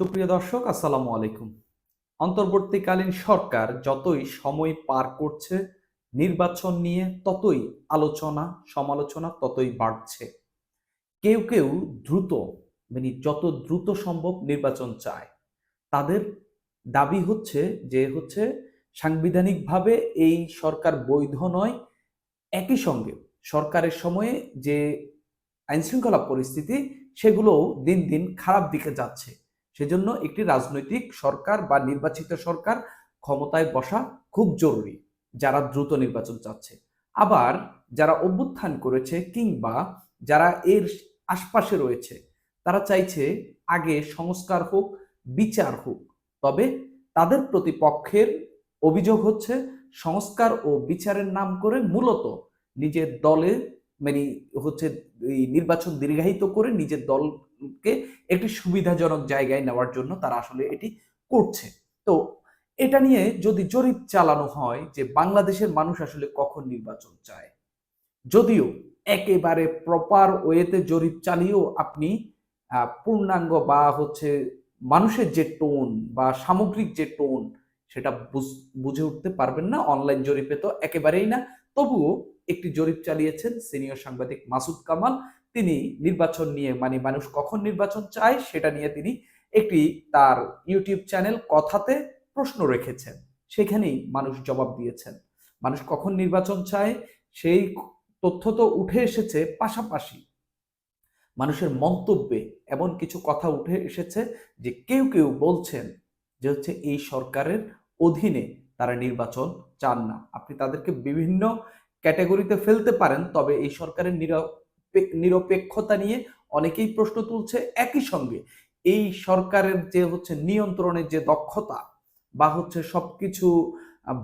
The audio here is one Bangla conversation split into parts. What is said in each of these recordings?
সুপ্রিয় দর্শক, আসসালামু আলাইকুম। অন্তর্বর্তীকালীন সরকার যতই সময় পার করছে, নির্বাচন নিয়ে ততই আলোচনা, সমালোচনা ততই বাড়ছে। কেউ কেউ দ্রুত মানে যত দ্রুত সম্ভব নির্বাচন চায়। তাদের দাবি হচ্ছে যে, হচ্ছে সাংবিধানিকভাবে এই সরকার বৈধ নয়। একই সঙ্গে সরকারের সময়ে যে আইনশৃঙ্খলা পরিস্থিতি, সেগুলোও দিন দিন খারাপ দিকে যাচ্ছে। সেজন্য একটি রাজনৈতিক সরকার বা নির্বাচিত সরকার ক্ষমতায় বসা খুব জরুরি, যারা দ্রুত নির্বাচন চাচ্ছে। আবার যারা অভ্যুত্থান করেছে কিংবা যারা এর আশপাশে রয়েছে, তারা চাইছে আগে সংস্কার হোক, বিচার হোক। তবে তাদের প্রতিপক্ষের অভিযোগ হচ্ছে, সংস্কার ও বিচারের নাম করে মূলত নিজের দলে মানে হচ্ছে এই নির্বাচন দীর্ঘায়িত করে নিজের দলকে একটি সুবিধাজনক জায়গায় নেওয়ার জন্য তারা আসলে এটি করছে। তো এটা নিয়ে যদি জরিপ চালানো হয় যে বাংলাদেশের মানুষ আসলে কখন নির্বাচন চায়, যদিও একেবারে প্রপার ওয়েতে জরিপ চালিয়েও আপনি পূর্ণাঙ্গ বা হচ্ছে মানুষের যে টোন বা সামগ্রিক যে টোন সেটা বুঝে উঠতে পারবেন না। অনলাইন জরিপে তো একেবারেই না। তবুও একটি জরিপ চালিয়েছেন সিনিয়র সাংবাদিক মাসুদ কামাল। তিনি নির্বাচন নিয়ে মানে মানুষ কখন নির্বাচন চায় সেটা নিয়ে তিনি একটি তার ইউটিউব চ্যানেল কথাতে প্রশ্ন রেখেছেন। সেখানেই মানুষ জবাব দিয়েছেন। মানুষ কখন নির্বাচন চায় সেই তথ্য তো উঠে এসেছে পাশাপাশি। মানুষের মন্তব্যে এমন কিছু কথা উঠে এসেছে যে কেউ কেউ বলছেন যে হচ্ছে এই সরকারের অধীনে তারা নির্বাচন চান না। আপনি তাদেরকে বিভিন্ন ক্যাটাগরিতে ফেলতে পারেন, তবে এই সরকারের নিরপেক্ষতা নিয়ে অনেকেই প্রশ্ন তুলছে একই সঙ্গে। এই সরকারের যে হচ্ছে নিয়ন্ত্রণের যে দক্ষতা বা হচ্ছে সবকিছু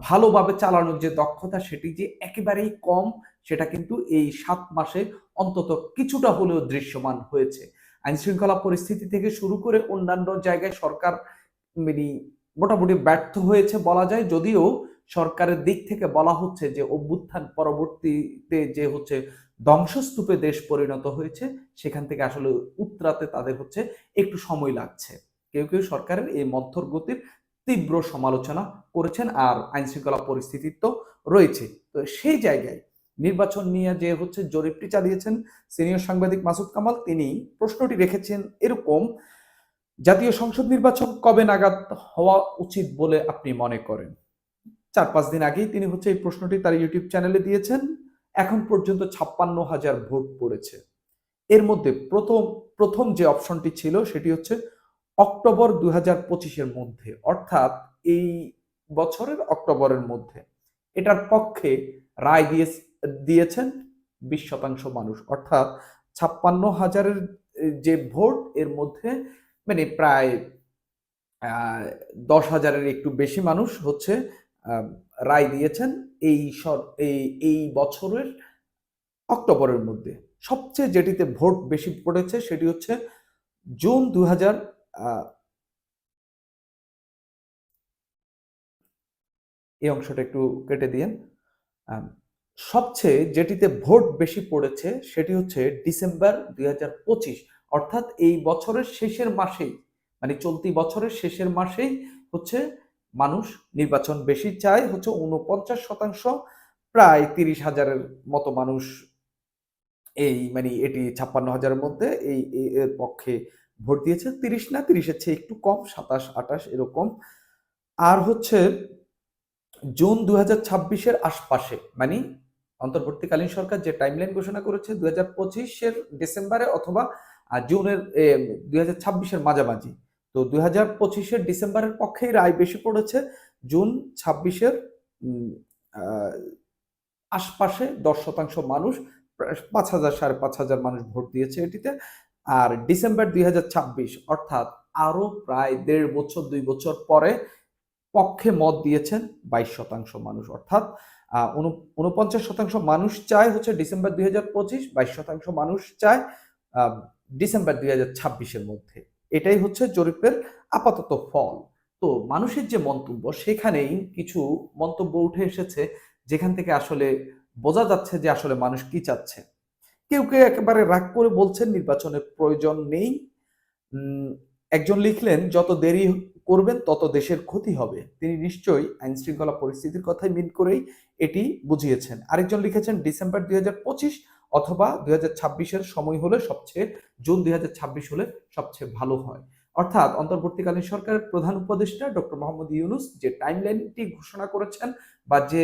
ভালোভাবে চালানোর যে দক্ষতা, সেটি যে একেবারেই কম, সেটা কিন্তু এই সাত মাসে অন্তত কিছুটা হলেও দৃশ্যমান হয়েছে। আইন শৃঙ্খলা পরিস্থিতি থেকে শুরু করে অন্যান্য জায়গায় সরকার মানে মোটামুটি ব্যর্থ হয়েছে বলা যায়, যদিও সরকারের দিক থেকে বলা হচ্ছে যে অভ্যুত্থান পরবর্তীতে যে হচ্ছে ধ্বংসস্তূপে দেশ পরিণত হয়েছে, সেখান থেকে আসলে উত্তরাতে তাদের হচ্ছে একটু সময় লাগছে। কেউ কেউ সরকারের এই মধ্যর গতির তীব্র সমালোচনা করেছেন আর আইনশৃঙ্খলা পরিস্থিতি তো রয়েছে। তো সেই জায়গায় নির্বাচন নিয়ে যে হচ্ছে জরিপটি চালিয়েছেন সিনিয়র সাংবাদিক মাসুদ কামাল, তিনি প্রশ্নটি রেখেছেন এরকম, জাতীয় সংসদ নির্বাচন কবে নাগাদ হওয়া উচিত বলে আপনি মনে করেন? চার পাঁচ দিন আগেই তিনি হচ্ছে এই প্রশ্নটি তার ইউটিউব চ্যানেলে দিয়েছেন। এখন পর্যন্ত ছাপ্পান্ন হাজার ভোট পড়েছে। এর মধ্যে প্রথম প্রথম যে অপশনটি ছিল সেটি হচ্ছে অক্টোবর দুই হাজার পঁচিশের মধ্যে, অর্থাৎ এই বছরের অক্টোবরের মধ্যে। এটার পক্ষে রায় দিয়ে দিয়েছেন বিশ শতাংশ মানুষ, অর্থাৎ ছাপ্পান্ন হাজারের যে ভোট, এর মধ্যে মানে প্রায় দশ হাজারের একটু বেশি মানুষ হচ্ছে রায় দিয়েছেন। এই এই বছরের অক্টোবরের মধ্যে। সবচেয়ে যেটিতে ভোট বেশি পড়েছে সেটি হচ্ছে জুন দু হাজার এই অংশটা একটু কেটে দিয়েন। সবচেয়ে যেটিতে ভোট বেশি পড়েছে সেটি হচ্ছে ডিসেম্বর দুই হাজার পঁচিশ। অর্থাৎ এই বছরের শেষের মাসেই মানে চলতি বছরের শেষের মাসেই হচ্ছে মানুষ নির্বাচন বেশি চায় হচ্ছে উনপঞ্চাশ শতাংশ, প্রায় তিরিশ হাজারের মতো মানুষ এই মানে এটি ছাপ্পান্ন হাজারের মধ্যে এই এর পক্ষে ভোট দিয়েছে। তিরিশ না, তিরিশের চেয়ে একটু কম, সাতাশ আটাশ এরকম। আর হচ্ছে জুন দু হাজার ছাব্বিশের আশপাশে মানে অন্তর্বর্তীকালীন সরকার যে টাইমলাইন ঘোষণা করেছে দু হাজার পঁচিশের ডিসেম্বরে অথবা জুনের দুই হাজার ছাব্বিশের মাঝামাঝি তো দুই হাজার পঁচিশের ডিসেম্বরের পক্ষেই রায় বেশি পড়েছে। জুন ছাব্বিশের আশপাশে দশ শতাংশ মানুষ পাঁচ হাজার, সাড়ে পাঁচ হাজার মানুষ ভোট দিয়েছে এটিতে। আর ডিসেম্বর দুই হাজার ছাব্বিশ, অর্থাৎ আরও প্রায় দেড় বছর, দুই বছর পরে পক্ষে মত দিয়েছেন বাইশ শতাংশ মানুষ। অর্থাৎ উনপঞ্চাশ শতাংশ মানুষ চায় হচ্ছে ডিসেম্বর দুই হাজার পঁচিশ, বাইশ শতাংশ মানুষ চায় ডিসেম্বর দুই হাজার ছাব্বিশের মধ্যে। এটাই হচ্ছে জরিপের আপাতত ফল। তো মানুষের যে মন্তব্য, সেখানেই কিছু মন্তব্য উঠে এসেছে, যেখান থেকে আসলে বোঝা যাচ্ছে যে আসলে মানুষ কি চাচ্ছে। কেউ কেউ একেবারে রাগ করে বলছেন, নির্বাচনের প্রয়োজন নেই। একজন লিখলেন, যত দেরি করবেন, তত দেশের ক্ষতি হবে। তিনি নিশ্চয়ই আইন শৃঙ্খলা পরিস্থিতির কথাই মিন করেই এটি বুঝিয়েছেন। আরেকজন লিখেছেন, ডিসেম্বর দুই হাজার পঁচিশ অথবা দুই হাজার সময় হলে সবচেয়ে, জুন দুই হাজার ছাব্বিশ হলে সবচেয়ে ভালো হয়। অর্থাৎ অন্তর্বর্তীকালীন সরকারের প্রধান উপদেষ্টা ডক্টর মোহাম্মদ ইউনুস যে টাইমলাইনটি ঘোষণা করেছেন বা যে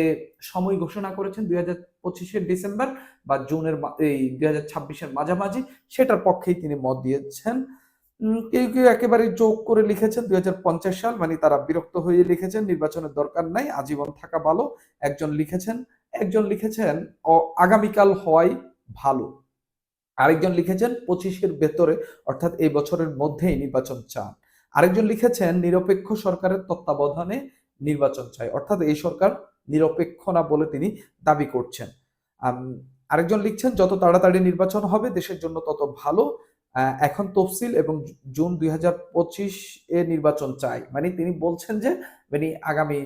সময় ঘোষণা করেছেন দুই হাজার পঁচিশের ডিসেম্বর বা জুনের এই দুই হাজার ছাব্বিশের মাঝামাঝি, সেটার পক্ষেই তিনি মত দিয়েছেন। কেউ কেউ একেবারে যোগ করে লিখেছেন দুই হাজার পঞ্চাশ সাল মানে তারা বিরক্ত হয়ে লিখেছেন, নির্বাচনের দরকার নাই, আজীবন থাকা ভালো। একজন লিখেছেন একজন লিখেছেন আগামীকাল হওয়াই ভালো। আরেকজন লিখেছেন, পঁচিশের ভেতরে, অর্থাৎ এই বছরের মধ্যেই নির্বাচন চান। আরেকজন লিখেছেন, নিরপেক্ষ সরকারের তত্ত্বাবধানে নির্বাচন চাই। অর্থাৎ এই সরকার নিরপেক্ষ না বলে তিনি দাবি করছেন। আরেকজন লিখছেন, যত তাড়াতাড়ি নির্বাচন হবে দেশের জন্য তত ভালো। এখন তফসিল এবং জুন দুই হাজার পঁচিশ এ নির্বাচন চাই। মানে তিনি বলছেন যে মানে আগামী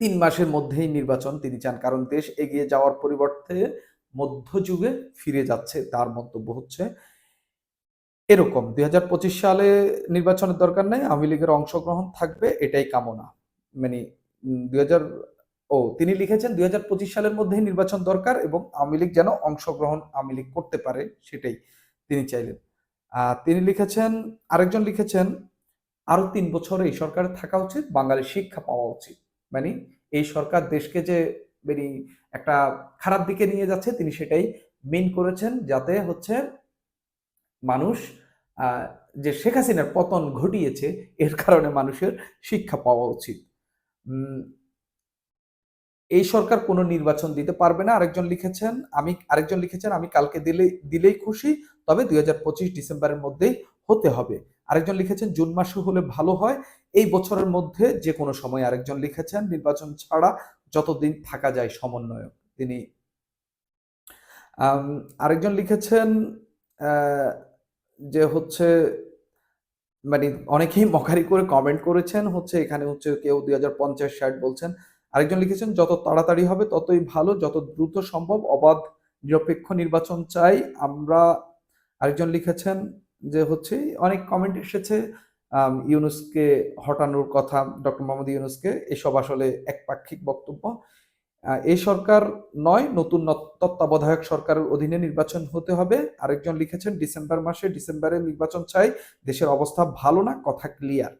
তিন মাসের মধ্যেই নির্বাচন তিনি চান। কারণ দেশ এগিয়ে যাওয়ার পরিবর্তে মধ্যযুগে ফিরে যাচ্ছে, তার মন্তব্য হচ্ছে, এরকম। দু হাজার পঁচিশ সালে নির্বাচনের দরকার নেই, আওয়ামী লীগের অংশগ্রহণ থাকবে, এটাই কামনা। মানে দু হাজার, ও, তিনি লিখেছেন দু হাজার পঁচিশ সালের মধ্যে নির্বাচন দরকার এবং আওয়ামী লীগ যেন অংশগ্রহণ আওয়ামী লীগ করতে পারে, সেটাই তিনি চাইলেন। তিনি লিখেছেন, আরেকজন লিখেছেন, আরও তিন বছর এই সরকার থাকা উচিত, বাঙালির শিক্ষা পাওয়া উচিত। মানে এই সরকার দেশকে যে মানে একটা খারাপ দিকে নিয়ে যাচ্ছে, তিনি সেটাই মেন করেছেন যাতে হচ্ছে মানুষ যে শেখ হাসিনার পতন ঘটিয়েছে, এর কারণে মানুষের শিক্ষা পাওয়া উচিত। এই সরকার কোনো নির্বাচন দিতে পারবে না। আরেকজন লিখেছেন, আমি, আরেকজন লিখেছেন, আমি কালকে দিলে, দিলেই খুশি, তবে দুই হাজার পঁচিশ ডিসেম্বরের মধ্যেই হতে হবে। আরেকজন লিখেছেন, জুন মাসে হলে ভালো হয়। এই বছরের মধ্যে যে কোনো সময় আরেকজন লিখেছেন, নির্বাচন ছাড়া যতদিন থাকা যায় সমন্বয়ক, তিনি। আরেকজন লিখেছেন যে হচ্ছে মানে অনেকেই মকারি করে কমেন্ট করেছেন, হচ্ছে এখানে হচ্ছে কেউ দুই হাজার পঞ্চাশ ষাট বলছেন। আরেকজন লিখেছেন, যত তাড়াতাড়ি হবে, ততই ভালো, যত দ্রুত সম্ভব, অবাধ, নিরপেক্ষ নির্বাচন চাই। আমরা আরেকজন লিখেছেন, যে হচ্ছে, অনেক কমেন্ট এসেছে ইউনুসকে হটানোর কথা, ডক্টর মোহাম্মদ ইউনুসকে এসব আসলে একপাক্ষিক বক্তব্য। এই সরকার নয়, নতুন তত্ত্বাবধায়ক সরকারের অধীনে নির্বাচন হতে হবে। আরেকজন লিখেছেন, ডিসেম্বর মাসে ডিসেম্বরে নির্বাচন চাই, দেশের অবস্থা ভালো না, কথা ক্লিয়ার।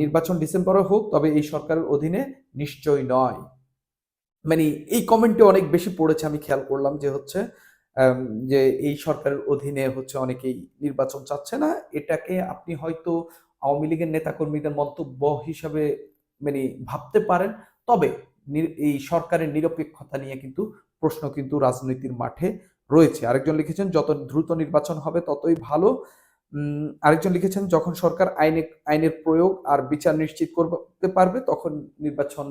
নির্বাচন ডিসেম্বরে হোক, তবে এই সরকারের অধীনে নিশ্চয় নয়। মানে এই কমেন্টে অনেক বেশি পড়েছে, আমি খেয়াল করলাম যে হচ্ছে যে এই সরকারের অধীনে হচ্ছে অনেকেই নির্বাচন চাচ্ছে না। এটাকে আপনি হয়তো আওয়ামী লীগের নেতাকর্মীদের মন্তব্য হিসাবে মানে ভাবতে পারেন। তবে এই সরকারের নিরপেক্ষতা নিয়ে কিন্তু প্রশ্ন কিন্তু রাজনীতির মাঠে রয়েছে। আরেকজন লিখেছেন, যত দ্রুত নির্বাচন হবে, ততই ভালো। আরেকজন লিখেছেন, যখন সরকার আইনে, আইনের প্রয়োগ আর বিচার নিশ্চিত করতে পারবে, তখন নির্বাচন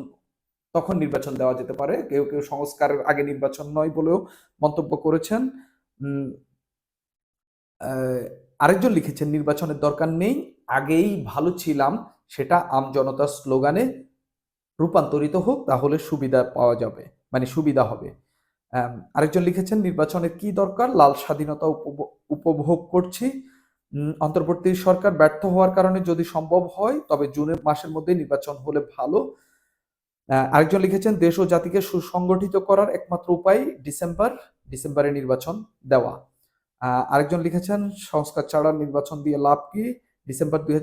তখন নির্বাচন দেওয়া যেতে পারে। কেউ কেউ সংস্কারের আগে নির্বাচন নয় বলেও মন্তব্য করেছেন। আরেকজন লিখেছেন, নির্বাচনের দরকার নেই, আগেই ভালো ছিলাম, সেটা আম জনতার স্লোগানে রূপান্তরিত হোক, তাহলে সুবিধা পাওয়া যাবে মানে সুবিধা হবে। আরেকজন লিখেছেন, নির্বাচনের কি দরকার? লাল স্বাধীনতা উপভোগ করছি। অন্তর্বর্তী সরকার ব্যর্থ হওয়ার কারণে যদি সম্ভব হয়, তবে জুনের মাসের মধ্যে নির্বাচন হলে ভালো। আরেকজন লিখেছেন, দেশ ও জাতিকে সুসংগঠিত করার একমাত্র উপায় ডিসেম্বর, ডিসেম্বরে নির্বাচন দেওয়া। আরেকজন লিখেছেন, সংস্কার ছাড়া নির্বাচন দিয়ে লাভ কি? ডিসেম্বর দুই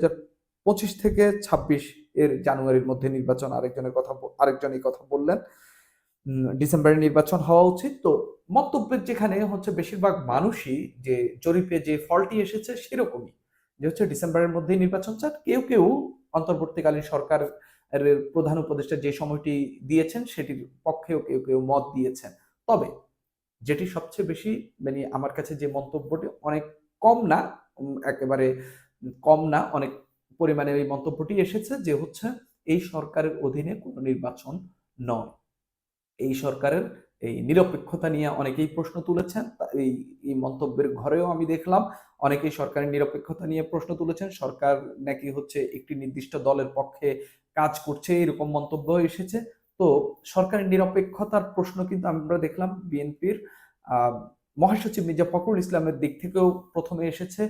পঁচিশ থেকে ছাব্বিশ এর জানুয়ারির মধ্যে নির্বাচন। আরেকজনের কথা আরেকজন এই কথা বললেন। ডিসেম্বরে নির্বাচন হওয়া উচিত। তো মন্তব্যের যেখানে হচ্ছে বেশিরভাগ মানুষই যে জরিপে যে ফলটি এসেছে সেরকমই। যে হচ্ছে ডিসেম্বরের মধ্যেই নির্বাচন চান, কেউ কেউ অন্তর্বর্তীকালীন সরকার প্রধান উপদেষ্টা যে সময়টি দিয়েছেন, সেটির পক্ষেও কেউ কেউ মত দিয়েছেন। তবে যেটি সবচেয়ে বেশি মানে আমার কাছে যে মন্তব্যটি অনেক কম না একেবারে কম না, অনেক পরিমাণে এই মন্তব্যটি এসেছে যে হচ্ছে এই সরকারের অধীনে কোনো নির্বাচন নয়। এই সরকারের এই নিরপেক্ষতা নিয়ে অনেকেই প্রশ্ন তুলেছেন এই এই মন্তব্যের ঘরেও আমি দেখলাম, অনেকেই সরকারের নিরপেক্ষতা নিয়ে প্রশ্ন তুলেছেন। সরকার নাকি হচ্ছে একটি নির্দিষ্ট দলের পক্ষে কাজ করছে, এরকম মন্তব্য এসেছে। তো সরকারের নিরপেক্ষতার প্রশ্ন কিন্তু আমরা দেখলাম বিএনপির। মহাসচিব মির্জা ফখরুল ইসলামের দিক থেকেও প্রথমে এসেছে।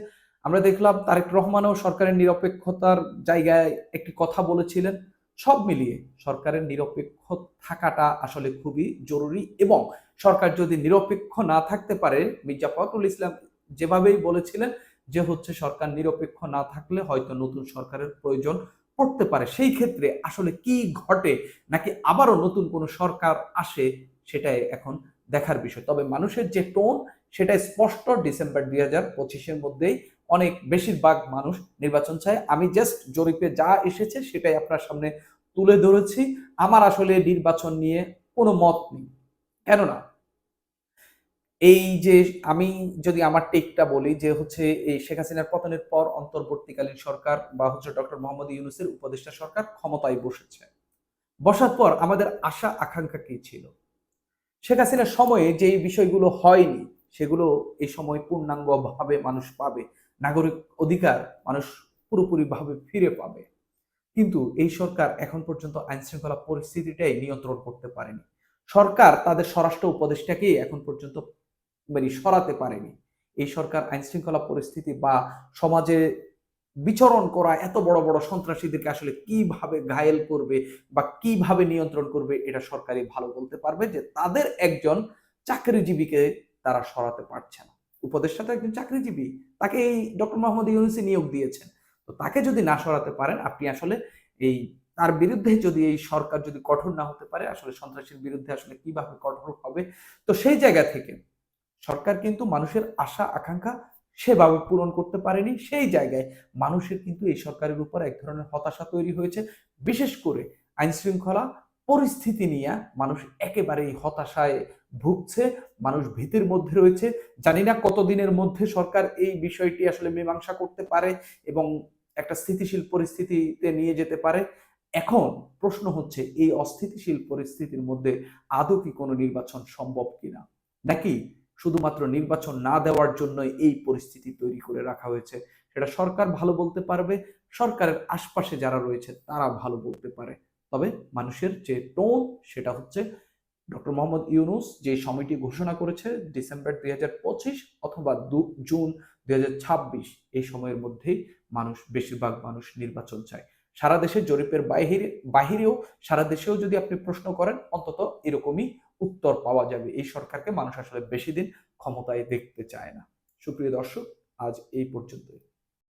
আমরা দেখলাম তারেক রহমানও সরকারের নিরপেক্ষতার জায়গায় একটি কথা বলেছিলেন। সব মিলিয়ে সরকারের নিরপেক্ষ থাকাটা আসলে খুবই জরুরি এবং সরকার যদি নিরপেক্ষ না থাকতে পারে, মির্জা ফখরুল ইসলাম যেভাবেই বলেছিলেন যে হচ্ছে সরকার নিরপেক্ষ না থাকলে হয়তো নতুন সরকারের প্রয়োজন পড়তে পারে, সেই ক্ষেত্রে আসলে কি ঘটে নাকি আবারও নতুন কোনো সরকার আসে সেটাই এখন দেখার বিষয়। তবে মানুষের যে টোন সেটা স্পষ্ট ডিসেম্বর দুই হাজার পঁচিশের মধ্যেই অনেক বেশিরভাগ মানুষ নির্বাচন চায়। আমি জাস্ট জরিপে যা এসেছে সেটাই আপনার সামনে তুলে ধরেছি। আমার আসলে নির্বাচন নিয়ে কোনো মত নেই। কেননা এই যে আমি যদি আমার টেকটা বলি যে হচ্ছে এই শেখ হাসিনার পতনের পর অন্তর্বর্তীকালীন সরকার বা হচ্ছে ডক্টর মোহাম্মদ ইউনুসের উপদেষ্টা সরকার ক্ষমতায় বসেছে। বসার পর আমাদের আশা, আকাঙ্ক্ষা কি ছিল? শেখ হাসিনার সময়ে যে বিষয়গুলো হয়নি, সেগুলো এই সময় পূর্ণাঙ্গ ভাবে মানুষ পাবে, নাগরিক অধিকার মানুষ পুরোপুরি ভাবে ফিরে পাবে। কিন্তু এই সরকার এখন পর্যন্ত আইন শৃঙ্খলা পরিস্থিতিটাই নিয়ন্ত্রণ করতে পারেনি। সরকার তাদের স্বরাষ্ট্র উপদেষ্টাকেই এখন পর্যন্ত মানে সরাতে পারেনি। এই সরকার আইন শৃঙ্খলা পরিস্থিতি বা সমাজে বিচরণ করা এত বড় বড় সন্ত্রাসীদেরকে আসলে কীভাবে ঘায়েল করবে বা কীভাবে নিয়ন্ত্রণ করবে, এটা সরকারই ভালো বলতে পারবে যে তাদের একজন চাকরিজীবীকে তারা সরাতে পারছে না। উপদেষ্টা তো একজন চাকরিজীবী, তাকে এই ডক্টর মোহাম্মদ ইউনুসি নিয়োগ দিয়েছেন। তো তাকে যদি না সরাতে পারেন, আপনি আসলে এই তার বিরুদ্ধে যদি এই সরকার যদি কঠোর না হতে পারে, আসলে সন্ত্রাসীর বিরুদ্ধে আসলে কীভাবে কঠোর হবে? তো সেই জায়গা থেকে সরকার কিন্তু মানুষের আশা, আকাঙ্ক্ষা সেভাবে পূরণ করতে পারেনি। সেই জায়গায় মানুষের কিন্তু এই সরকারের উপর এক ধরনের হতাশা তৈরি হয়েছে। বিশেষ করে আইন শৃঙ্খলা পরিস্থিতি নিয়ে মানুষ একেবারেই হতাশায় ভুগছে, মানুষ ভীতির মধ্যে রয়েছে। জানি না কতদিনের মধ্যে সরকার এই বিষয়টি আসলে মীমাংসা করতে পারে এবং একটা স্থিতিশীল পরিস্থিতিতে নিয়ে যেতে পারে। এখন প্রশ্ন হচ্ছে, এই অস্থিতিশীল পরিস্থিতির মধ্যে আদৌ কি কোনো নির্বাচন সম্ভব কিনা? নাকি শুধুমাত্র নির্বাচন না দেওয়ার জন্য এই পরিস্থিতি তৈরি করে রাখা হয়েছে। সেটা সরকার ভালো বলতে পারবে, সরকারের আশপাশে যারা রয়েছে তারা ভালো বলতে পারে। তবে মানুষের যে টোন সেটা হচ্ছে ডক্টর মোহাম্মদ ইউনুস যে সময়টি ঘোষণা করেছে ডিসেম্বর দুই হাজার পঁচিশ অথবা জুন দুই হাজার ছাব্বিশ, এই সময়ের মধ্যেই মানুষ, বেশিরভাগ মানুষ নির্বাচন চায়। সারা দেশে জরিপের বাহিরে বাহিরেও সারা দেশেও যদি আপনি প্রশ্ন করেন, অন্তত এরকমই উত্তর পাওয়া যাবে। এই সরকারকে মানুষ আসলে বেশি দিন ক্ষমতায় দেখতে চায় না। সুপ্রিয় দর্শক, আজ এই পর্যন্তই।